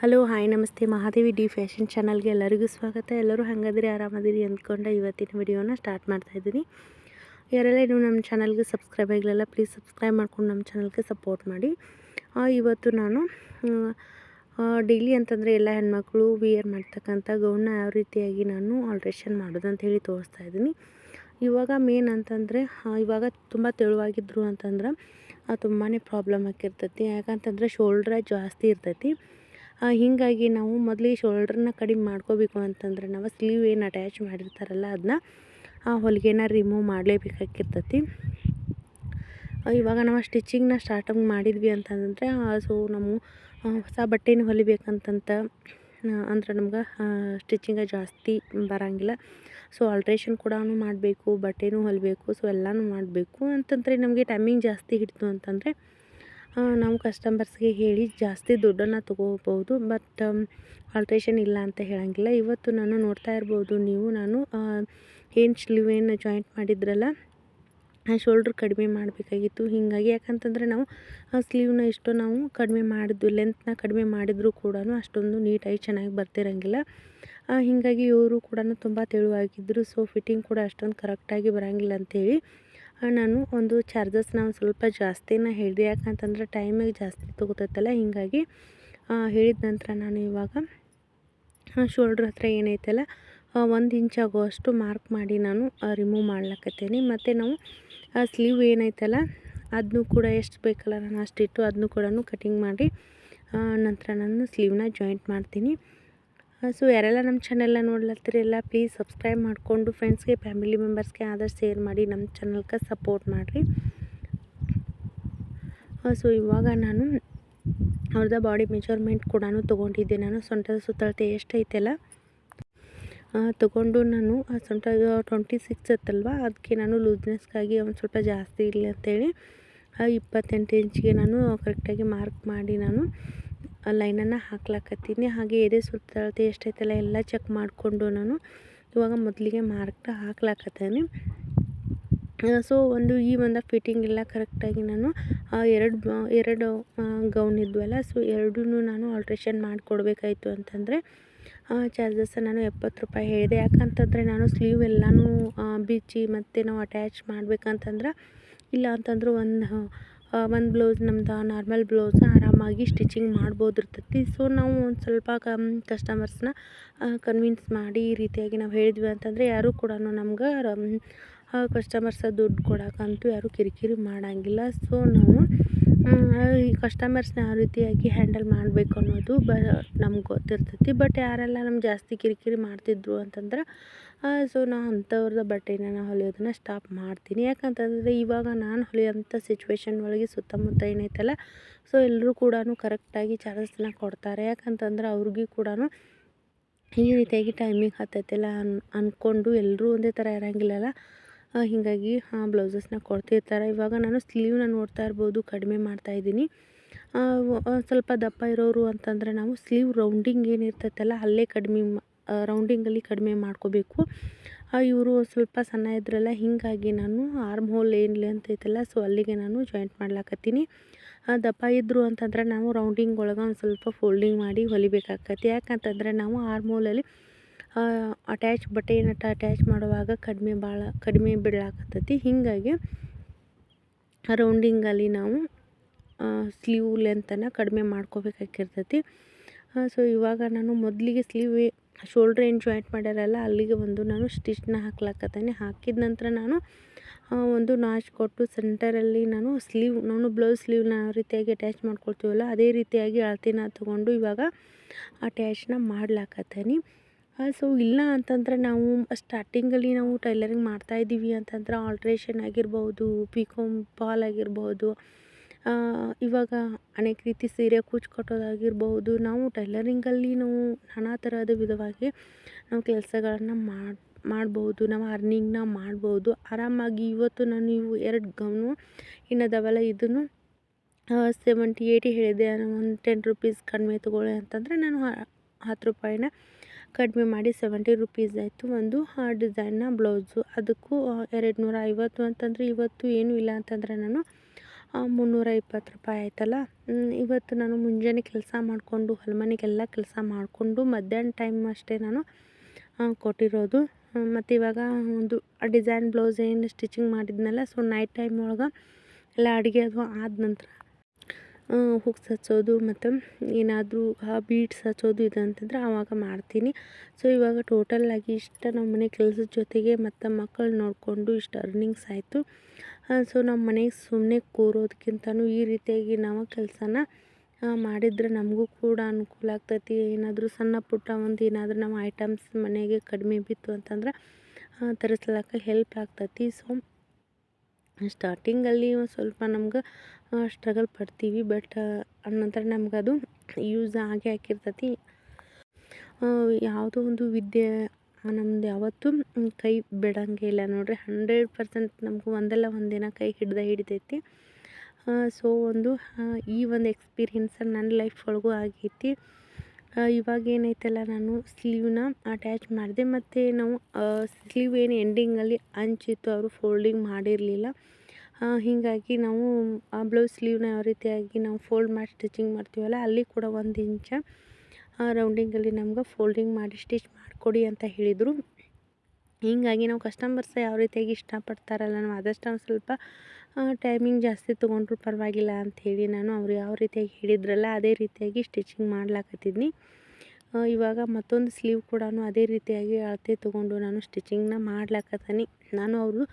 Hello, hi, ನಮಸ್ತೆ. Mahadevi D fashion ಚಾನಲ್ಗೆ ಎಲ್ಲರಿಗೂ ಸ್ವಾಗತ. ಎಲ್ಲರೂ ಹಂಗಾದ್ರೆ ಆರಾಮದಿರಿ ಅಂದ್ಕೊಂಡು ಇವತ್ತಿನ ವಿಡಿಯೋನ ಸ್ಟಾರ್ಟ್ ಮಾಡ್ತಾಯಿದ್ದೀನಿ ಯಾರೆಲ್ಲ ನೀವು ನಮ್ಮ ಚಾನಲ್ಗೆ ಸಬ್ಸ್ಕ್ರೈಬ್ ಆಗಲಿಲ್ಲ ಪ್ಲೀಸ್ ಸಬ್ಸ್ಕ್ರೈಬ್ ಮಾಡ್ಕೊಂಡು ನಮ್ಮ ಚಾನಲ್ಗೆ ಸಪೋರ್ಟ್ ಮಾಡಿ. ಇವತ್ತು ನಾನು ಡೈಲಿ ಅಂತಂದರೆ ಎಲ್ಲ ಹೆಣ್ಮಕ್ಳು ವಿಯರ್ ಮಾಡ್ತಕ್ಕಂಥ ಗೌನ್ನ ಯಾವ ರೀತಿಯಾಗಿ ನಾನು ಆಲ್ಟ್ರೇಷನ್ ಮಾಡೋದು ಅಂತ ಹೇಳಿ ತೋರಿಸ್ತಾ ಇದ್ದೀನಿ. ಇವಾಗ ಮೇನ್ ಅಂತಂದರೆ ಇವಾಗ ತುಂಬ ತೆಳುವಾಗಿದ್ರು ಅಂತಂದ್ರೆ ತುಂಬಾ ಪ್ರಾಬ್ಲಮ್ ಆಗಿರ್ತೈತಿ. ಯಾಕಂತಂದರೆ ಶೋಲ್ಡ್ರ ಜಾಸ್ತಿ ಇರ್ತೈತಿ. ಹೀಗಾಗಿ ನಾವು ಮೊದಲಿಗೆ ಶೋಲ್ಡ್ರನ್ನ ಕಡಿಮೆ ಮಾಡ್ಕೋಬೇಕು ಅಂತಂದ್ರೆ ನಾವು ಸ್ಲೀವ್ ಏನು ಅಟ್ಯಾಚ್ ಮಾಡಿರ್ತಾರಲ್ಲ ಅದನ್ನ ಆ ಹೊಲಿಗೆನ ರಿಮೂವ್ ಮಾಡಲೇಬೇಕಾಗಿರ್ತೈತಿ. ಇವಾಗ ನಾವು ಸ್ಟಿಚಿಂಗ್ನ ಸ್ಟಾರ್ಟಿಂಗ್ ಮಾಡಿದ್ವಿ ಅಂತಂದರೆ ಸೊ ನಾವು ಹೊಸ ಬಟ್ಟೆನ ಹೊಲಿಬೇಕಂತಂತ ಅಂದ್ರೆ ನಮ್ಗೆ ಸ್ಟಿಚಿಂಗ ಜಾಸ್ತಿ ಬರೋಂಗಿಲ್ಲ. ಸೊ ಆಲ್ಟ್ರೇಷನ್ ಕೂಡ ಮಾಡಬೇಕು, ಬಟ್ಟೆನೂ ಹೊಲಿಬೇಕು ಸೊ ಎಲ್ಲನೂ ಮಾಡಬೇಕು ಅಂತಂದರೆ ನಮಗೆ ಟೈಮಿಂಗ್ ಜಾಸ್ತಿ ಹಿಡಿತು ಅಂತಂದರೆ ನಾವು ಕಸ್ಟಮರ್ಸ್ಗೆ ಹೇಳಿ ಜಾಸ್ತಿ ದುಡ್ಡನ್ನು ತೊಗೋಬೋದು ಬಟ್ ಆಲ್ಟ್ರೇಷನ್ ಇಲ್ಲ ಅಂತ ಹೇಳಂಗಿಲ್ಲ. ಇವತ್ತು ನಾನು ನೋಡ್ತಾ ಇರ್ಬೋದು ನೀವು ನಾನು ಏನು ಸ್ಲೀವ್ ಏನು ಜಾಯಿಂಟ್ ಮಾಡಿದ್ರಲ್ಲ ಶೋಲ್ಡ್ರ್ ಕಡಿಮೆ ಮಾಡಬೇಕಾಗಿತ್ತು. ಹೀಗಾಗಿ ಯಾಕಂತಂದರೆ ನಾವು ಆ ಸ್ಲೀವ್ನ ಎಷ್ಟೋ ನಾವು ಕಡಿಮೆ ಮಾಡಿದ್ವಿ ಲೆಂತ್ನ ಕಡಿಮೆ ಮಾಡಿದರೂ ಕೂಡ ಅಷ್ಟೊಂದು ನೀಟಾಗಿ ಚೆನ್ನಾಗಿ ಬರ್ತಿರಂಗಿಲ್ಲ. ಆ, ಹೀಗಾಗಿ ಇವರು ಕೂಡ ತುಂಬ ತೆಳುವಾಗಿದ್ದರು ಸೊ ಫಿಟ್ಟಿಂಗ್ ಕೂಡ ಅಷ್ಟೊಂದು ಕರೆಕ್ಟಾಗಿ ಬರೋಂಗಿಲ್ಲ ಅಂತೇಳಿ. ಆ, ನಾನು ಒಂದು ಚಾರ್ಜಸ್ ನಾವು ಸ್ವಲ್ಪ ಜಾಸ್ತಿನ ಹೇಳಿದೆ. ಯಾಕಂತಂದ್ರೆ ಟೈಮಿಗೆ ಜಾಸ್ತಿ ತೊಗೋತೈತಲ್ಲ, ಹೀಗಾಗಿ ಹೇಳಿದ ನಂತರ ನಾನು ಇವಾಗ ಶೋಲ್ಡ್ರ್ ಹತ್ರ ಏನೈತಲ್ಲ ಒಂದು ಇಂಚ್ ಆಗುವಷ್ಟು ಮಾರ್ಕ್ ಮಾಡಿ ನಾನು ರಿಮೂವ್ ಮಾಡ್ಲಾಕತ್ತೇನೆ. ಮತ್ತು ನಾವು ಸ್ಲೀವ್ ಏನೈತಲ್ಲ ಅದನ್ನು ಕೂಡ ಎಷ್ಟು ಬೇಕಲ್ಲ, ನಾನು ಅಷ್ಟಿಟ್ಟು ಅದನ್ನು ಕೂಡ ಕಟಿಂಗ್ ಮಾಡಿ ನಂತರ ನಾನು ಸ್ಲೀವ್ನ ಜಾಯಿಂಟ್ ಮಾಡ್ತೀನಿ. ಸೊ ಯಾರೆಲ್ಲ ನಮ್ಮ ಚಾನೆಲ್ನ ನೋಡ್ಲತ್ತೀರಿ ಎಲ್ಲ ಪ್ಲೀಸ್ ಸಬ್ಸ್ಕ್ರೈಬ್ ಮಾಡಿಕೊಂಡು ಫ್ರೆಂಡ್ಸ್ಗೆ ಫ್ಯಾಮಿಲಿ ಮೆಂಬರ್ಸ್ಗೆ ಆದಷ್ಟು ಶೇರ್ ಮಾಡಿ ನಮ್ಮ ಚಾನಲ್ಗೆ ಸಪೋರ್ಟ್ ಮಾಡಿರಿ. ಸೊ ಇವಾಗ ನಾನು ಅವ್ರದ್ದು ಬಾಡಿ ಮೆಜರ್ಮೆಂಟ್ ಕೂಡ ತೊಗೊಂಡಿದ್ದೆ. ನಾನು ಸೊಂಟದ ಸುತ್ತಳತೆ ಎಷ್ಟೈತೆಲ್ಲ? ತಗೊಂಡು ನಾನು ಆ ಸೊಂಟ ಟ್ವೆಂಟಿ ಸಿಕ್ಸ್ ಇತ್ತಲ್ವ ಅದಕ್ಕೆ ನಾನು ಲೂಸ್ನೆಸ್ಗಾಗಿ ಒಂದು ಸ್ವಲ್ಪ ಜಾಸ್ತಿ ಇರಲಿ ಅಂತೇಳಿ ಇಪ್ಪತ್ತೆಂಟು ಇಂಚಿಗೆ ನಾನು ಕರೆಕ್ಟಾಗಿ ಮಾರ್ಕ್ ಮಾಡಿ ನಾನು ಲೈನನ್ನು ಹಾಕ್ಲಾಕತ್ತೀನಿ. ಹಾಗೆ ಎದೆ ಸುತ್ತಳತೆ ಎಷ್ಟೈತಲ್ಲ ಎಲ್ಲ ಚೆಕ್ ಮಾಡಿಕೊಂಡು ನಾನು ಇವಾಗ ಮೊದಲಿಗೆ ಮಾರ್ಕ್ ಹಾಕ್ಲಾಕತ್ತೀನಿ. ಸೊ ಒಂದು ಈ ಒಂದು ಫಿಟ್ಟಿಂಗ್ ಎಲ್ಲ ಕರೆಕ್ಟಾಗಿ ನಾನು ಎರಡು ಎರಡು ಗೌನ್ ಇದ್ವಲ್ಲ ಸೊ ಎರಡೂ ನಾನು ಆಲ್ಟ್ರೇಷನ್ ಮಾಡಿಕೊಡ್ಬೇಕಾಯ್ತು ಅಂತಂದರೆ ಚಾರ್ಜಸ್ ನಾನು ಎಪ್ಪತ್ತು ರೂಪಾಯಿ ಹೇಳಿದೆ. ಯಾಕಂತಂದರೆ ನಾನು ಸ್ಲೀವ್ ಎಲ್ಲನೂ ಬಿಚ್ಚಿ ಮತ್ತು ನಾವು ಅಟ್ಯಾಚ್ ಮಾಡ್ಬೇಕಂತಂದ್ರೆ, ಇಲ್ಲ ಅಂತಂದ್ರೆ ಒಂದು ಒಂದು ಬ್ಲೌಸ್ ನಮ್ದು ನಾರ್ಮಲ್ ಬ್ಲೌಸ್ ಆರಾಮಾಗಿ ಸ್ಟಿಚಿಂಗ್ ಮಾಡ್ಬೋದು ಇರ್ತೈತಿ ಸೊ ನಾವು ಒಂದು ಸ್ವಲ್ಪ ಕಮ್ ಕಸ್ಟಮರ್ಸ್ನ ಕನ್ವಿನ್ಸ್ ಮಾಡಿ ಈ ರೀತಿಯಾಗಿ ನಾವು ಹೇಳಿದ್ವಿ ಅಂತಂದರೆ ಯಾರೂ ಕೂಡ ನಮ್ಗೆ ಕಸ್ಟಮರ್ಸ ದುಡ್ಡು ಕೊಡೋಕ್ಕಂತೂ ಯಾರೂ ಕಿರಿಕಿರಿ ಮಾಡೋಂಗಿಲ್ಲ. ಸೊ ನಾವು ಈ ಕಸ್ಟಮರ್ಸ್ನ ಯಾವ ರೀತಿಯಾಗಿ ಹ್ಯಾಂಡಲ್ ಮಾಡಬೇಕು ಅನ್ನೋದು ಬ, ನಮ್ಗೆ ಗೊತ್ತಿರ್ತೈತಿ. ಬಟ್ ಯಾರೆಲ್ಲ ನಮ್ಗೆ ಜಾಸ್ತಿ ಕಿರಿಕಿರಿ ಮಾಡ್ತಿದ್ರು ಅಂತಂದ್ರೆ ಸೊ ನಾ ಅಂಥವ್ರದ್ದು ಬಟ್ಟೆನ ನಾನು ಹೊಲಿಯೋದನ್ನ ಸ್ಟಾಪ್ ಮಾಡ್ತೀನಿ. ಯಾಕಂತಂದರೆ ಇವಾಗ ನಾನು ಹೊಲಿಯೋಂಥ ಸಿಚುವೇಶನ್ ಒಳಗೆ ಸುತ್ತಮುತ್ತ ಏನೈತಲ್ಲ ಸೊ ಎಲ್ಲರೂ ಕೂಡ ಕರೆಕ್ಟಾಗಿ ಚಾರ್ಜಸ್ನ ಕೊಡ್ತಾರೆ. ಯಾಕಂತಂದ್ರೆ ಅವ್ರಿಗೂ ಕೂಡ ಈ ರೀತಿಯಾಗಿ ಟೈಮಿಂಗ್ ಹತ್ತೈತಿಲ್ಲ ಅನ್ ಅಂದ್ಕೊಂಡು ಎಲ್ಲರೂ ಒಂದೇ ಥರ ಇರೋಂಗಿಲ್ಲಲ್ಲ. ಹೀಗಾಗಿ ಹೀಗಾಗಿ ಬ್ಲೌಸಸ್ನ ಕೊಡ್ತಿರ್ತಾರೆ. ಇವಾಗ ನಾನು ಸ್ಲೀವ್ನ ನೋಡ್ತಾ ಇರ್ಬೋದು, ಕಡಿಮೆ ಮಾಡ್ತಾಯಿದ್ದೀನಿ ಸ್ವಲ್ಪ ದಪ್ಪ ಇರೋರು ಅಂತಂದರೆ ನಾವು ಸ್ಲೀವ್ ರೌಂಡಿಂಗ್ ಏನಿರ್ತೈತಲ್ಲ, ಅಲ್ಲೇ ಕಡಿಮೆ ರೌಂಡಿಂಗಲ್ಲಿ ಕಡಿಮೆ ಮಾಡ್ಕೋಬೇಕು. ಇವರು ಸ್ವಲ್ಪ ಸಣ್ಣ ಇದ್ರಲ್ಲ, ಹೀಗಾಗಿ ನಾನು ಆರ್ಮ್ ಹೋಲ್ ಲೆಂತ್ ಐತಲ್ಲ ಸೊ ಅಲ್ಲಿಗೆ ನಾನು ಜಾಯಿಂಟ್ ಮಾಡ್ಲಾಕತ್ತೀನಿ. ದಪ್ಪ ಇದ್ದರು ಅಂತಂದ್ರೆ ನಾವು ರೌಂಡಿಂಗ್ ಒಳಗೆ ಒಂದು ಸ್ವಲ್ಪ ಫೋಲ್ಡಿಂಗ್ ಮಾಡಿ ಹೊಲಿಬೇಕಾಕತಿ ಯಾಕಂತಂದರೆ ನಾವು ಆರ್ಮ್ ಹೋಲಲ್ಲಿ ಅಟ್ಯಾಚ್ ಬಟ್ಟೆ ಏನಟ್ಟ ಅಟ್ಯಾಚ್ ಮಾಡುವಾಗ ಕಡಿಮೆ ಭಾಳ ಕಡಿಮೆ ಬಿಡ್ಲಾಕತ್ತೈತಿ. ಹೀಗಾಗಿ ರೌಂಡಿಂಗಲ್ಲಿ ನಾವು ಸ್ಲೀವ್ ಲೆಂತನ್ನು ಕಡಿಮೆ ಮಾಡ್ಕೋಬೇಕಾಗಿರ್ತೈತಿ ಸೊ ಇವಾಗ ನಾನು ಮೊದಲಿಗೆ ಸ್ಲೀವ್ ಶೋಲ್ಡ್ರ್ ಏನು ಜಾಯಿಂಟ್ ಮಾಡ್ಯಾರಲ್ಲ, ಅಲ್ಲಿಗೆ ಒಂದು ನಾನು ಸ್ಟಿಚ್ನ ಹಾಕ್ಲಾಕತ್ತೀನಿ. ಹಾಕಿದ ನಂತರ ನಾನು ಒಂದು ನಾಚ್ ಕೊಟ್ಟು ಸೆಂಟರಲ್ಲಿ ನಾನು ಸ್ಲೀವ್ ನಾನು ಬ್ಲೌಸ್ ಸ್ಲೀವ್ನ ಯಾವ ರೀತಿಯಾಗಿ ಅಟ್ಯಾಚ್ ಮಾಡ್ಕೊಳ್ತೀವಲ್ಲ, ಅದೇ ರೀತಿಯಾಗಿ ಅಳತೆನ ತೊಗೊಂಡು ಇವಾಗ ಅಟ್ಯಾಚ್ನ ಮಾಡ್ಲಾಕತ್ತೀನಿ. ಸೊ ಇಲ್ಲ ಅಂತಂದ್ರೆ ನಾವು ಸ್ಟಾರ್ಟಿಂಗಲ್ಲಿ ನಾವು ಟೈಲರಿಂಗ್ ಮಾಡ್ತಾಯಿದ್ದೀವಿ ಅಂತಂದ್ರೆ ಆಲ್ಟ್ರೇಷನ್ ಆಗಿರ್ಬೋದು ಪಿಕೋಮ್ ಪಾಲ್ ಆಗಿರ್ಬೋದು ಇವಾಗ ಅನೇಕ ರೀತಿ ಸೀರೆ ಕೂಚ್ ಕಟ್ಟೋದಾಗಿರ್ಬೋದು ನಾವು ಟೈಲರಿಂಗಲ್ಲಿ ನಾವು ನಾನಾ ಥರದ ವಿಧವಾಗಿ ನಾವು ಕೆಲಸಗಳನ್ನು ಮಾಡಿ ಮಾಡ್ಬೋದು ನಾವು ಅರ್ನಿಂಗ್ನ ಮಾಡ್ಬೋದು ಆರಾಮಾಗಿ ಇವತ್ತು ನಾನು ಇವು ಎರಡು ಗೌನು ಇನ್ನದವಲ್ಲ ಇದನ್ನು ಸೆವೆಂಟಿ ಏಯ್ಟಿ ಹೇಳಿದೆ. ಒಂದು ಟೆನ್ ರುಪೀಸ್ ಕಡಿಮೆ ತೊಗೊಳ್ಳಿ ಅಂತಂದರೆ ನಾನು ಹತ್ತು ರೂಪಾಯಿನ ಕಡಿಮೆ ಮಾಡಿ ಸೆವೆಂಟಿ ರುಪೀಸ್ ಆಯಿತು. ಒಂದು ಡಿಸೈನ್ನ ಬ್ಲೌಸು. ಅದಕ್ಕೂ ಎರಡು ನೂರ ಐವತ್ತು ಅಂತಂದರೆ ಇವತ್ತು ಏನೂ ಇಲ್ಲ ಅಂತಂದರೆ ನಾನು ಮುನ್ನೂರ ಇಪ್ಪತ್ತು ರೂಪಾಯಿ ಆಯ್ತಲ್ಲ? ಇವತ್ತು ನಾನು ಮುಂಜಾನೆ ಕೆಲಸ ಮಾಡಿಕೊಂಡು, ಹೊಲಮನೆಗೆಲ್ಲ ಕೆಲಸ ಮಾಡಿಕೊಂಡು, ಮಧ್ಯಾಹ್ನ ಟೈಮ್ ಅಷ್ಟೇ ನಾನು ಕೊಟ್ಟಿರೋದು. ಮತ್ತು ಇವಾಗ ಒಂದು ಡಿಸೈನ್ ಬ್ಲೌಸ್ ಏನು ಸ್ಟಿಚಿಂಗ್ ಮಾಡಿದ್ನಲ್ಲ ಸೊ ನೈಟ್ ಟೈಮ್ ಒಳಗೆ ಎಲ್ಲ ಅಡುಗೆ ಅದು ಆದ ನಂತರ ಹುಕ್ಸ್ ಹಚ್ಚೋದು, ಮತ್ತು ಏನಾದರೂ ಬೀಟ್ಸ್ ಹಚ್ಚೋದು ಇದೆ ಅಂತಂದ್ರೆ ಆವಾಗ ಮಾಡ್ತೀನಿ. ಸೊ ಇವಾಗ ಟೋಟಲ್ ಆಗಿ ಇಷ್ಟ ನಮ್ಮ ಮನೆ ಕೆಲಸದ ಜೊತೆಗೆ ಮತ್ತು ಮಕ್ಕಳು ನೋಡಿಕೊಂಡು ಇಷ್ಟು ಅರ್ನಿಂಗ್ಸ್ ಆಯಿತು. ಸೊ ನಮ್ಮ ಮನೆಗೆ ಸುಮ್ಮನೆ ಕೂರೋದಕ್ಕಿಂತನೂ ಈ ರೀತಿಯಾಗಿ ನಾವು ಕೆಲಸನ ಮಾಡಿದರೆ ನಮಗೂ ಕೂಡ ಅನುಕೂಲ ಆಗ್ತೈತಿ. ಏನಾದರೂ ಸಣ್ಣ ಪುಟ್ಟ ಒಂದು ಏನಾದರೂ ನಮ್ಮ ಐಟಮ್ಸ್ ಮನೆಗೆ ಕಡಿಮೆ ಬಿತ್ತು ಅಂತಂದ್ರೆ ತರಿಸ್ಲಕ್ಕ ಹೆಲ್ಪ್ ಆಗ್ತೈತಿ. ಸೊ ಸ್ಟಾರ್ಟಿಂಗಲ್ಲಿ ಒಂದು ಸ್ವಲ್ಪ ನಮ್ಗೆ ಸ್ಟ್ರಗಲ್ ಪಡ್ತೀವಿ ಬಟ್ ನಂತರ ನಮ್ಗೆ ಅದು ಯೂಸ್ ಆಗೇ ಆಗಿರ್ತೈತಿ ಯಾವುದೋ ಒಂದು ವಿದ್ಯೆ ನಮ್ದು ಯಾವತ್ತೂ ಕೈ ಬಿಡಂಗೆ ಇಲ್ಲ ನೋಡಿರಿ. ಹಂಡ್ರೆಡ್ ಪರ್ಸೆಂಟ್ ನಮಗೂ ಒಂದಲ್ಲ ಒಂದಿನ ಕೈ ಹಿಡ್ದೇ ಹಿಡಿತೈತಿ. ಸೊ ಒಂದು ಈ ಒಂದು ಎಕ್ಸ್ಪೀರಿಯನ್ಸ್ ನನ್ನ ಲೈಫ್ ಒಳಗೂ ಆಗೈತಿ. ಇವಾಗ ಏನೈತಲ್ಲ, ನಾನು ಸ್ಲೀವ್ನ ಅಟ್ಯಾಚ್ ಮಾಡಿದೆ. ಮತ್ತು ನಾವು ಸ್ಲೀವ್ ಏನು ಎಂಡಿಂಗಲ್ಲಿ ಅಂಚಿತ್ತು ಅವರು ಫೋಲ್ಡಿಂಗ್ ಮಾಡಿರಲಿಲ್ಲ. ಹೀಗಾಗಿ ನಾವು, ಆ ಬ್ಲೌಸ್ ಸ್ಲೀವ್ನ ಯಾವ ರೀತಿಯಾಗಿ ನಾವು ಫೋಲ್ಡ್ ಮಾಡಿ ಸ್ಟಿಚಿಂಗ್ ಮಾಡ್ತೀವಲ್ಲ, ಅಲ್ಲಿ ಕೂಡ ಒಂದು ಇಂಚ ರೌಂಡಿಂಗಲ್ಲಿ ನಮ್ಗೆ ಫೋಲ್ಡಿಂಗ್ ಮಾಡಿ ಸ್ಟಿಚ್ ಮಾಡಿಕೊಡಿ ಅಂತ ಹೇಳಿದರು. ಹೀಗಾಗಿ ನಾವು ಕಸ್ಟಮರ್ಸ್ ಯಾವ ರೀತಿಯಾಗಿ ಇಷ್ಟಪಡ್ತಾರಲ್ಲ, ನಾವು ಆದಷ್ಟು ಒಂದು ಸ್ವಲ್ಪ ಟೈಮಿಂಗ್ ಜಾಸ್ತಿ ತೊಗೊಂಡ್ರು ಪರವಾಗಿಲ್ಲ ಅಂಥೇಳಿ ನಾನು ಅವ್ರು ಯಾವ ರೀತಿಯಾಗಿ ಹೇಳಿದ್ರಲ್ಲ, ಅದೇ ರೀತಿಯಾಗಿ ಸ್ಟಿಚಿಂಗ್ ಮಾಡ್ಲಾಕತ್ತಿದ್ನಿ. ಇವಾಗ ಮತ್ತೊಂದು ಸ್ಲೀವ್ ಕೂಡ ಅದೇ ರೀತಿಯಾಗಿ ಅಳತೆ ತೊಗೊಂಡು ನಾನು ಸ್ಟಿಚಿಂಗ್ನ ಮಾಡ್ಲಾಕತ್ತೀನಿ. ನಾನು ಅವರು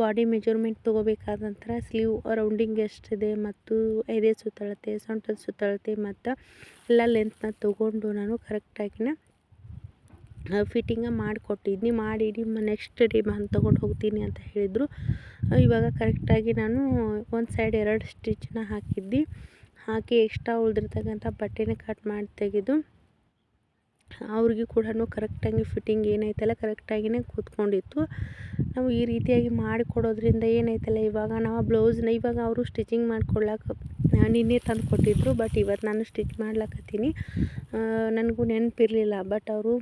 ಬಾಡಿ ಮೆಜರ್ಮೆಂಟ್ ತೊಗೋಬೇಕಾದ ಸ್ಲೀವ್ ರೌಂಡಿಂಗ್ ಎಷ್ಟಿದೆ ಮತ್ತು ಎದೆ ಸುತ್ತಳತೆ, ಸೊಂಟದ ಸುತ್ತಳತೆ ಮತ್ತು ಎಲ್ಲ ಲೆಂತ್ನ ತೊಗೊಂಡು ನಾನು ಕರೆಕ್ಟಾಗಿನ ಫಿಟ್ಟಿಂಗ ಮಾಡಿಕೊಟ್ಟಿದ್ನಿ. ಮಾಡಿ ನೆಕ್ಸ್ಟ್ ಡೇ ಬಂದು ತೊಗೊಂಡು ಹೋಗ್ತೀನಿ ಅಂತ ಹೇಳಿದರು. ಇವಾಗ ಕರೆಕ್ಟಾಗಿ ನಾನು ಒಂದು ಸೈಡ್ ಎರಡು ಸ್ಟಿಚ್ನ ಹಾಕಿದ್ದೆ. ಹಾಕಿ ಎಕ್ಸ್ಟ್ರಾ ಉಳಿದಿರ್ತಕ್ಕಂಥ ಬಟ್ಟೆನ ಕಟ್ ಮಾಡಿ ತೆಗೆದು ಅವ್ರಿಗೆ ಕೂಡ ಕರೆಕ್ಟಾಗಿ ಫಿಟ್ಟಿಂಗ್ ಏನೈತಲ್ಲ ಕರೆಕ್ಟಾಗಿಯೇ ಕೂತ್ಕೊಂಡಿತ್ತು. ನಾವು ಈ ರೀತಿಯಾಗಿ ಮಾಡಿಕೊಡೋದ್ರಿಂದ ಏನೈತಲ್ಲ, ಇವಾಗ ನಾವು ಬ್ಲೌಸ್ನ ಇವಾಗ ಅವರು ಸ್ಟಿಚಿಂಗ್ ಮಾಡ್ಕೊಡ್ಲಾಕ ನಿನ್ನೆ ತಂದು ಕೊಟ್ಟಿದ್ದರು ಬಟ್ ಇವತ್ತು ನಾನು ಸ್ಟಿಚ್ ಮಾಡ್ಲಕತ್ತೀನಿ. ನನಗೂ ನೆನಪಿರಲಿಲ್ಲ ಬಟ್ ಅವರು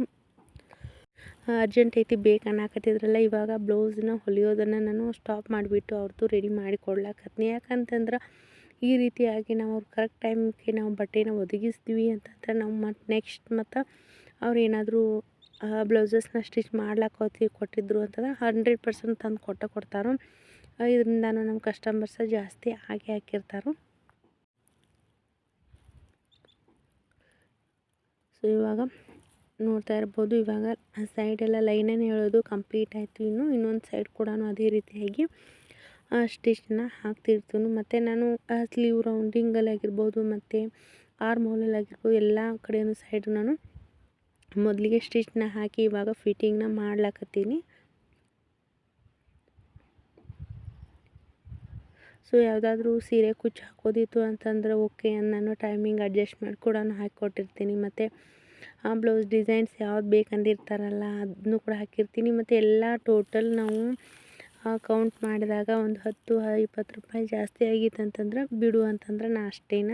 ಅರ್ಜೆಂಟ್ ಐತಿ, ಬೇಕು ಅನ್ನಕತ್ತಿದ್ರಲ್ಲ, ಇವಾಗ ಬ್ಲೌಸನ್ನ ಹೊಲಿಯೋದನ್ನು ನಾನು ಸ್ಟಾಪ್ ಮಾಡಿಬಿಟ್ಟು ಅವ್ರದ್ದು ರೆಡಿ ಮಾಡಿ ಕೊಡ್ಲಾಕತ್ತೀನಿ ಯಾಕಂತಂದ್ರೆ ಈ ರೀತಿಯಾಗಿ ನಾವು ಅವ್ರು ಕರೆಕ್ಟ್ ಟೈಮ್ಗೆ ನಾವು ಬಟ್ಟೆನ ಒದಗಿಸ್ತೀವಿ ಅಂತಂದ್ರೆ ನಾವು ಮತ್ತು ನೆಕ್ಸ್ಟ್ ಮತ್ತು ಅವ್ರು ಏನಾದರೂ ಬ್ಲೌಸಸ್ನ ಸ್ಟಿಚ್ ಮಾಡ್ಲಾಕೋತಿ ಕೊಟ್ಟಿದ್ರು ಅಂತಂದ್ರೆ ಹಂಡ್ರೆಡ್ ಪರ್ಸೆಂಟ್ ತಂದು ಕೊಟ್ಟೇ ಕೊಡ್ತಾರೆ. ಇದರಿಂದನೂ ನಮ್ಮ ಕಸ್ಟಮರ್ಸ ಜಾಸ್ತಿ ಆಗಿ ಹಾಕಿರ್ತಾರೆ. ಸೊ ಇವಾಗ ನೋಡ್ತಾ ಇರ್ಬೋದು, ಇವಾಗ ಆ ಸೈಡೆಲ್ಲ ಲೈನನ್ನು ಹೇಳೋದು ಕಂಪ್ಲೀಟ್ ಆಯಿತು ಇನ್ನು. ಇನ್ನೊಂದು ಸೈಡ್ ಕೂಡ ಅದೇ ರೀತಿಯಾಗಿ ಸ್ಟಿಚ್ನ ಹಾಕ್ತಿರ್ತೀನಿ ಮತ್ತು ನಾನು ಸ್ಲೀವ್ ರೌಂಡಿಂಗಲ್ಲಿ ಆಗಿರ್ಬೋದು ಮತ್ತು ಆರ್ಮ್ ಆಗಿರ್ಬೋದು ಎಲ್ಲ ಕಡೆಯೂ ಸೈಡ್ ನಾನು ಮೊದಲಿಗೆ ಸ್ಟಿಚ್ನ ಹಾಕಿ ಇವಾಗ ಫಿಟ್ಟಿಂಗ್ನ ಮಾಡ್ಲಾಕತ್ತೀನಿ. ಸೊ ಯಾವುದಾದ್ರೂ ಸೀರೆ ಕುಚ್ಚು ಹಾಕೋದಿತ್ತು ಅಂತಂದ್ರೆ ಓಕೆ ನಾನು ಟೈಮಿಂಗ್ ಅಡ್ಜಸ್ಟ್ ಮಾಡಿ ಕೂಡ ಹಾಕಿಕೊಟ್ಟಿರ್ತೀನಿ ಮತ್ತು ಆ ಬ್ಲೌಸ್ ಡಿಸೈನ್ಸ್ ಯಾವ್ದು ಬೇಕಂದಿರ್ತಾರಲ್ಲ ಅದನ್ನು ಕೂಡ ಹಾಕಿರ್ತೀನಿ. ಮತ್ತು ಎಲ್ಲ ಟೋಟಲ್ ನಾವು ಕೌಂಟ್ ಮಾಡಿದಾಗ ಒಂದು ಹತ್ತು, ಇಪ್ಪತ್ತು ರೂಪಾಯಿ ಜಾಸ್ತಿ ಆಗಿತ್ತು ಅಂತಂದ್ರೆ ಬಿಡು ಅಂತಂದ್ರೆ ನಾ ಅಷ್ಟೇನ?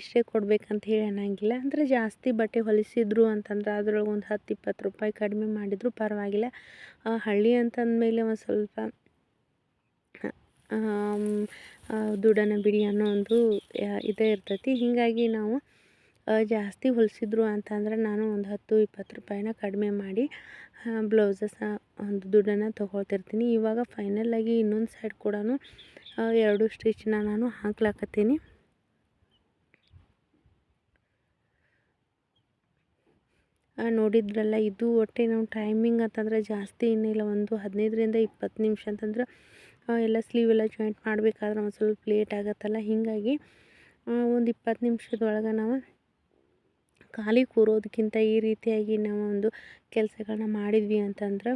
ಇಷ್ಟೇ ಕೊಡ್ಬೇಕಂತ ಹೇಳಿ ಅನ್ನಂಗಿಲ್ಲ. ಅಂದರೆ ಜಾಸ್ತಿ ಬಟ್ಟೆ ಹೊಲಿಸಿದ್ರು ಅಂತಂದ್ರೆ ಅದ್ರೊಳಗೆ ಒಂದು ಹತ್ತು ಇಪ್ಪತ್ತು ರೂಪಾಯಿ ಕಡಿಮೆ ಮಾಡಿದ್ರು ಪರವಾಗಿಲ್ಲ. ಹಳ್ಳಿ ಅಂತಂದಮೇಲೆ ಒಂದು ಸ್ವಲ್ಪ ದುಡ್ಡನ್ನು ಬಿಡಿ ಅನ್ನೋ ಒಂದು ಇದೇ ಇರ್ತೈತಿ. ಹೀಗಾಗಿ ನಾವು ಜಾಸ್ತಿ ಹೊಲಿಸಿದ್ರು ಅಂತಂದ್ರೆ ನಾನು ಒಂದು ಹತ್ತು, ಇಪ್ಪತ್ತು ರೂಪಾಯಿನ ಕಡಿಮೆ ಮಾಡಿ ಬ್ಲೌಸಸ್ ಒಂದು ದುಡ್ಡನ್ನು ತೊಗೊಳ್ತಿರ್ತೀನಿ. ಇವಾಗ ಫೈನಲ್ಲಾಗಿ ಇನ್ನೊಂದು ಸೈಡ್ ಕೂಡ ಎರಡು ಸ್ಟಿಚ್ನ ನಾನು ಹಾಕ್ಲಾಕತ್ತೀನಿ. ನೋಡಿದ್ರಲ್ಲ, ಇದು ಒಟ್ಟೆ ನಾವು. ಟೈಮಿಂಗ್ ಅಂತಂದ್ರೆ ಜಾಸ್ತಿ ಏನಿಲ್ಲ ಒಂದು ಹದಿನೈದರಿಂದ ಇಪ್ಪತ್ತು ನಿಮಿಷ ಅಂತಂದ್ರೆ ಎಲ್ಲ ಸ್ಲೀವ್ ಎಲ್ಲ ಜಾಯಿಂಟ್ ಮಾಡಬೇಕಾದ್ರೆ ಒಂದು ಸ್ವಲ್ಪ ಲೇಟ್ ಆಗುತ್ತಲ್ಲ. ಹೀಗಾಗಿ ಒಂದು ಇಪ್ಪತ್ತು ನಿಮಿಷದೊಳಗೆ ನಾವು ಖಾಲಿ ಕೂರೋದಕ್ಕಿಂತ ಈ ರೀತಿಯಾಗಿ ನಾವು ಒಂದು ಕೆಲಸಗಳನ್ನ ಮಾಡಿದ್ವಿ ಅಂತಂದ್ರೆ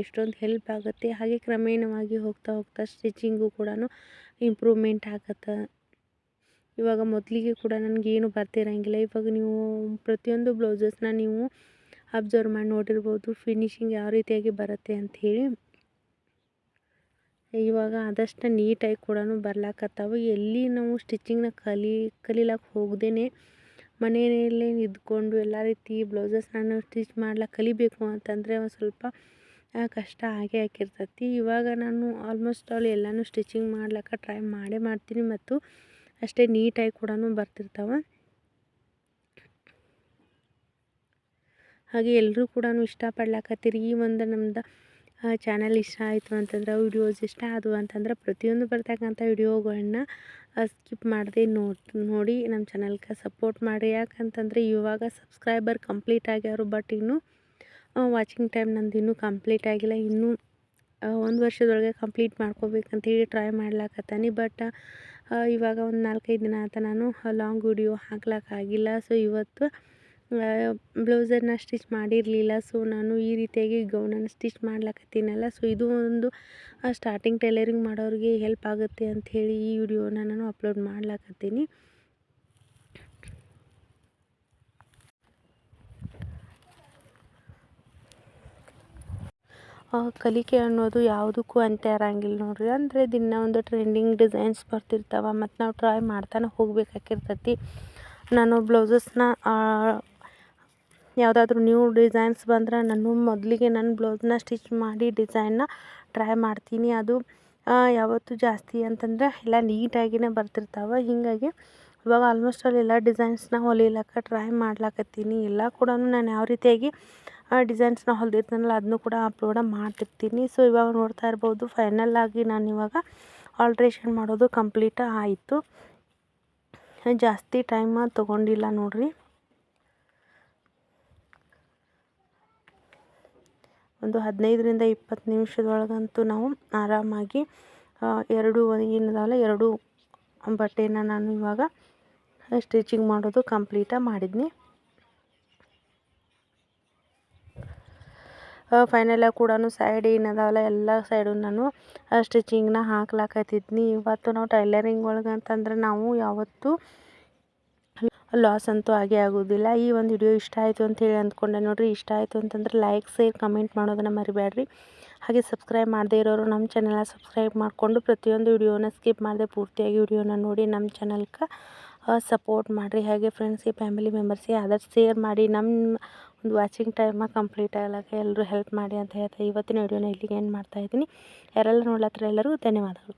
ಎಷ್ಟೊಂದು ಹೆಲ್ಪ್ ಆಗುತ್ತೆ. ಹಾಗೆ ಕ್ರಮೇಣವಾಗಿ ಹೋಗ್ತಾ ಹೋಗ್ತಾ ಸ್ಟಿಚಿಂಗು ಕೂಡ ಇಂಪ್ರೂವ್ಮೆಂಟ್ ಆಗತ್ತೆ. ಇವಾಗ ಮೊದಲಿಗೆ ಕೂಡ ನನಗೇನು ಬರ್ತಿರಂಗಿಲ್ಲ ಇವಾಗ ನೀವು ಪ್ರತಿಯೊಂದು ಬ್ಲೌಸಸ್ನ ನೀವು ಅಬ್ಸರ್ವ್ ಮಾಡಿ ನೋಡಿರ್ಬೋದು ಫಿನಿಶಿಂಗ್ ಯಾವ ರೀತಿಯಾಗಿ ಬರುತ್ತೆ ಅಂಥೇಳಿ ಇವಾಗ ಆದಷ್ಟು ನೀಟಾಗಿ ಕೂಡ ಬರ್ಲಾಕತ್ತಾವ. ಎಲ್ಲಿ ನಾವು ಸ್ಟಿಚಿಂಗ್ನ ಕಲಿ ಕಲೀಲಕ್ಕೆ ಹೋಗ್ದೇ ಮನೆಯಲ್ಲೇ ಇದ್ಕೊಂಡು ಎಲ್ಲ ರೀತಿ ಬ್ಲೌಸಸ್ ನಾನು ಸ್ಟಿಚ್ ಮಾಡ್ಲಿಕ್ಕೆ ಕಲಿಬೇಕು ಅಂತಂದರೆ ಒಂದು ಸ್ವಲ್ಪ ಕಷ್ಟ ಆಗೇ ಆಗಿರ್ತೈತಿ. ಇವಾಗ ನಾನು ಆಲ್ಮೋಸ್ಟ್ ಆಲ್ ಎಲ್ಲನೂ ಸ್ಟಿಚಿಂಗ್ ಮಾಡ್ಲಿಕ್ಕೆ ಟ್ರೈ ಮಾಡೇ ಮಾಡ್ತೀನಿ. ಮತ್ತು ಅಷ್ಟೇ ನೀಟಾಗಿ ಕೂಡ ಬರ್ತಿರ್ತಾವೆ. ಹಾಗೆ ಎಲ್ಲರೂ ಕೂಡ ಇಷ್ಟಪಡ್ಲಾಕತ್ತೀರಿ. ಈ ಒಂದು ನಮ್ದು ಚಾನಲ್ ಇಷ್ಟ ಆಯಿತು ಅಂತಂದ್ರೆ ವಿಡಿಯೋಸ್ ಇಷ್ಟ ಆದವು ಅಂತಂದ್ರೆ, ಪ್ರತಿಯೊಂದು ಬರ್ತಕ್ಕಂಥ ವಿಡಿಯೋಗಳನ್ನ ಸ್ಕಿಪ್ ಮಾಡದೆ ನೋಡಿ ನೋಡಿ ನಮ್ಮ ಚಾನಲ್ಗೆ ಸಪೋರ್ಟ್ ಮಾಡಿ. ಯಾಕಂತಂದರೆ, ಇವಾಗ ಸಬ್ಸ್ಕ್ರೈಬರ್ ಕಂಪ್ಲೀಟ್ ಆಗ್ಯಾರು ಬಟ್ ಇನ್ನೂ ವಾಚಿಂಗ್ ಟೈಮ್ ನಂದು ಇನ್ನೂ ಕಂಪ್ಲೀಟ್ ಆಗಿಲ್ಲ. ಇನ್ನೂ ಒಂದು ವರ್ಷದೊಳಗೆ ಕಂಪ್ಲೀಟ್ ಮಾಡ್ಕೋಬೇಕಂತೇಳಿ ಟ್ರೈ ಮಾಡ್ಲಾಕತ್ತಾನೆ. ಬಟ್ ಇವಾಗ ಒಂದು ನಾಲ್ಕೈದು ದಿನ ಆತ ನಾನು ಲಾಂಗ್ ವಿಡಿಯೋ ಹಾಕ್ಲಿಕ್ಕಾಗಿಲ್ಲ ಸೊ ಇವತ್ತು ಬ್ಲೌಸರ್ನ ಸ್ಟಿಚ್ ಮಾಡಿರಲಿಲ್ಲ. ಸೊ ನಾನು ಈ ರೀತಿಯಾಗಿ ಗೌನನ್ನು ಸ್ಟಿಚ್ ಮಾಡ್ಲಕತ್ತೀನಲ್ಲ. ಸೊ ಇದು ಒಂದು ಸ್ಟಾರ್ಟಿಂಗ್ ಟೈಲರಿಂಗ್ ಮಾಡೋರಿಗೆ ಹೆಲ್ಪ್ ಆಗುತ್ತೆ ಅಂಥೇಳಿ ಈ ವಿಡಿಯೋನ ನಾನು ಅಪ್ಲೋಡ್ ಮಾಡ್ಲಕತ್ತೀನಿ. ಕಲಿಕೆ ಅನ್ನೋದು ಯಾವುದಕ್ಕೂ ಅಂತ್ಯ ಇರಂಗಿಲ್ಲ ನೋಡಿರಿ. ಅಂದರೆ ದಿನ ಒಂದು ಟ್ರೆಂಡಿಂಗ್ ಡಿಸೈನ್ಸ್ ಬರ್ತಿರ್ತಾವೆ, ಮತ್ತು ನಾವು ಟ್ರೈ ಮಾಡ್ತಾನೆ ಹೋಗಬೇಕಾಗಿರ್ತೈತಿ ನಾನು ಬ್ಲೌಸಸ್ನ ಯಾವುದಾದ್ರೂ ನ್ಯೂ ಡಿಸೈನ್ಸ್ ಬಂದ್ರೆ ನಾನು ಮೊದಲಿಗೆ ನನ್ನ ಬ್ಲೌಸ್ನ ಸ್ಟಿಚ್ ಮಾಡಿ ಡಿಸೈನ್ನ ಟ್ರೈ ಮಾಡ್ತೀನಿ. ಅದು ಯಾವತ್ತೂ ಜಾಸ್ತಿ ಅಂತಂದರೆ ಎಲ್ಲ ನೀಟಾಗಿಯೇ ಬರ್ತಿರ್ತಾವೆ. ಹೀಗಾಗಿ ಇವಾಗ ಆಲ್ಮೋಸ್ಟ್ ಆಲ್ ಎಲ್ಲ ಡಿಸೈನ್ಸ್ನ ಹೊಲಿಲಕ್ಕ ಟ್ರೈ ಮಾಡ್ಲಕತ್ತೀನಿ. ಎಲ್ಲ ಕೂಡ ನಾನು ಯಾವ ರೀತಿಯಾಗಿ ಡಿಸೈನ್ಸ್ನ ಹೊಲ್ದಿರ್ತೀನಲ್ಲ ಅದನ್ನು ಕೂಡ ಅಪ್ಲೋಡ ಮಾಡ್ತಿರ್ತೀನಿ. ಸೊ ಇವಾಗ ನೋಡ್ತಾ ಇರ್ಬೋದು ಫೈನಲ್ ಆಗಿ ನಾನು ಇವಾಗ ಆಲ್ಟ್ರೇಷನ್ ಮಾಡೋದು ಕಂಪ್ಲೀಟ ಆಯಿತು. ಜಾಸ್ತಿ ಟೈಮ ತೊಗೊಂಡಿಲ್ಲ ನೋಡಿರಿ. ಒಂದು ಹದಿನೈದರಿಂದ ಇಪ್ಪತ್ತು ನಿಮಿಷದೊಳಗಂತೂ ನಾವು ಆರಾಮಾಗಿ ಎರಡು ಏನದಾವಲ್ಲ ಎರಡು ಬಟ್ಟೆನ ನಾನು ಇವಾಗ ಸ್ಟಿಚಿಂಗ್ ಮಾಡೋದು ಕಂಪ್ಲೀಟಾಗಿ ಮಾಡಿದ್ನಿ. ಫೈನಲಾಗಿ ಕೂಡ ಸೈಡ್ ಏನದಾವಲ್ಲ, ಎಲ್ಲ ಸೈಡು ನಾನು ಸ್ಟಿಚಿಂಗ್ನ ಹಾಕ್ಲಾಕತ್ತಿದ್ನಿ. ಇವತ್ತು ನಾವು ಟೈಲರಿಂಗ್ ಒಳಗೆ ಅಂತಂದ್ರೆ ನಾವು ಯಾವತ್ತೂ ಲಾಸ್ ಅಂತೂ ಆಗೇ ಆಗೋದಿಲ್ಲ. ಈ ಒಂದು ವಿಡಿಯೋ ಇಷ್ಟ ಆಯಿತು ಅಂತೇಳಿ ಅಂದ್ಕೊಂಡೆ ನೋಡಿರಿ. ಇಷ್ಟ ಆಯಿತು ಅಂತಂದ್ರೆ ಲೈಕ್ ಸೇರ್ ಕಮೆಂಟ್ ಮಾಡೋದನ್ನು ಮರಿಬೇಡ್ರಿ ಹಾಗೆ ಸಬ್ಸ್ಕ್ರೈಬ್ ಮಾಡದೇ ಇರೋರು ನಮ್ಮ ಚಾನಲ್ನ ಸಬ್ಸ್ಕ್ರೈಬ್ ಮಾಡಿಕೊಂಡು ಪ್ರತಿಯೊಂದು ವಿಡಿಯೋನ ಸ್ಕಿಪ್ ಮಾಡದೆ ಪೂರ್ತಿಯಾಗಿ ವಿಡಿಯೋನ ನೋಡಿ ನಮ್ಮ ಚಾನಲ್ಗೆ ಸಪೋರ್ಟ್ ಮಾಡಿರಿ. ಹಾಗೆ ಫ್ರೆಂಡ್ಸ್ಗೆ ಫ್ಯಾಮಿಲಿ ಮೆಂಬರ್ಸಿಗೆ ಆದಷ್ಟು ಶೇರ್ ಮಾಡಿ. ನಮ್ಮ ಒಂದು ವಾಚಿಂಗ್ ಟೈಮ ಕಂಪ್ಲೀಟ್ ಆಗ್ಲಿಕ್ಕೆ ಎಲ್ಲರೂ ಹೆಲ್ಪ್ ಮಾಡಿ ಅಂತ ಹೇಳ್ತಾ ಇವತ್ತಿನ ವಿಡಿಯೋನ ಇಲ್ಲಿಗೆ ಏನು ಮಾಡ್ತಾಯಿದ್ದೀನಿ ಯಾರೆಲ್ಲ ನೋಡ್ಲತ್ತರ ಎಲ್ಲರಿಗೂ ಧನ್ಯವಾದಗಳು.